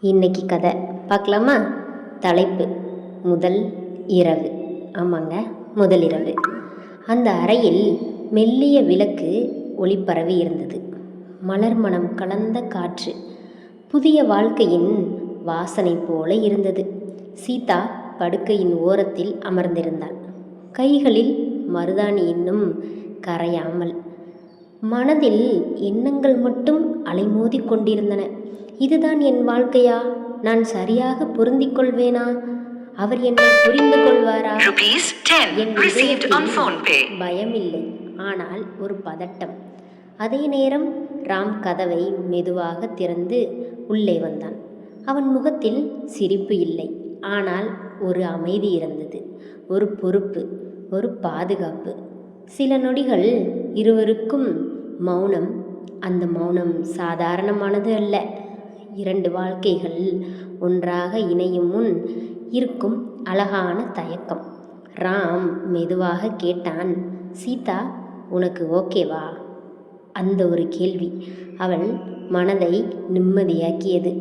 இன்னைக்கு கதை. பார்க்கலாமா? தலைப்பு. முதல் இரவு. ஆமாங்க முதல் இரவு. அந்த அறையில் மெல்லிய விளக்கு ஒளிபரவி இருந்தது. மலர் மணம் கலந்த காற்று. புதிய வாழ்க்கையின் வாசனை போல இருந்தது. சீதா படுக்கையின் ஓரத்தில் அமர்ந்திருந்தாள். கைகளில் மருதாணி இன்னும் கரையாமல். மனதில் எண்ணங்கள் மட்டும் அலைமோதிக் கொண்டிருந்தன. இதுதான் என் வாழ்க்கையா? நான் சரியாக பொருந்திக் கொள்வேனா? அவர் என்னை புரிந்து கொள்வாரா? Rupees 10 என். பயமில்லை. ஆனால் ஒரு பதட்டம். அதே நேரம் ராம் கதவை மெதுவாக திறந்து உள்ளே வந்தான். அவன் முகத்தில் சிரிப்பு இல்லை. ஆனால் ஒரு அமைதி இருந்தது. ஒரு பொறுப்பு ஒரு பாதுகாப்பு. சில நொடிகள் இருவருக்கும் மௌனம். அந்த மௌனம் சாதாரணமானது அல்ல. இரண்டு வாழ்க்கைகள் ஒன்றாக இணையும் முன் இருக்கும் அழகான தயக்கம். ராம் மெதுவாக கேட்டான் சீதா உனக்கு ஓகேவா? அந்த ஒரு கேள்வி அவள் மனதை நிம்மதியாக்கியது.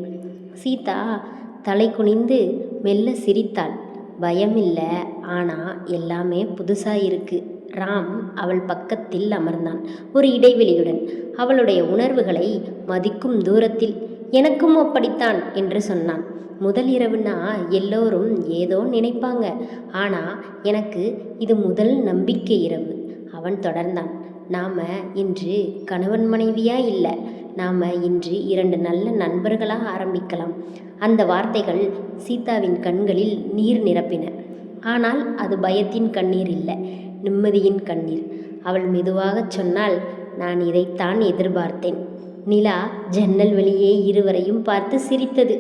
சீதா தலை குனிந்து மெல்ல சிரித்தாள். பயமில்லை ஆனால் எல்லாமே புதுசாக இருக்கு ராம் அவள் பக்கத்தில் அமர்ந்தான். ஒரு இடைவெளியுடன் அவளுடைய உணர்வுகளை மதிக்கும் தூரத்தில் எனக்கும் அப்படித்தான் என்று சொன்னான். முதல் இரவுனா எல்லோரும் ஏதோ நினைப்பாங்க. ஆனால் எனக்கு இது முதல் நம்பிக்கை இரவு. அவன் தொடர்ந்தான். நாம் இன்று கணவன் மனைவியா இல்லை நாம் இன்று இரண்டு நல்ல நண்பர்களாக ஆரம்பிக்கலாம். அந்த வார்த்தைகள் சீதாவின் கண்களில் நீர் நிரப்பின. ஆனால் அது பயத்தின் கண்ணீர் இல்லை நிம்மதியின் கண்ணீர். அவள் மெதுவாகச் சொன்னால் நான் இதைத்தான் எதிர்பார்த்தேன். நிலா ஜன்னல் வெளியே இருவரையும் பார்த்து சிரித்தது.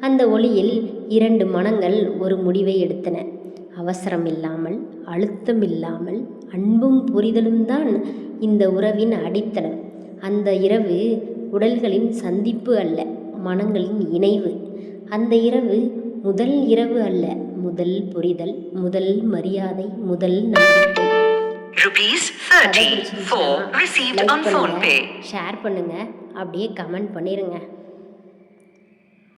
அந்த ஒளியில் இரண்டு மனங்கள் ஒரு முடிவை எடுத்தன. அவசரம் இல்லாமல் அழுத்தம் இல்லாமல் அன்பும் புரிதலும் தான் இந்த உறவின் அடித்தளம். அந்த இரவு உடல்களின் சந்திப்பு அல்ல மனங்களின் இணைவு. அந்த இரவு முதல் இரவு அல்ல முதல் புரிதல் முதல் மரியாதை முதல் நம்பிக்கை. Rupees thirty four received on PhonePe share பண்ணுங்க. அப்படியே கமெண்ட் பண்ணிருங்க.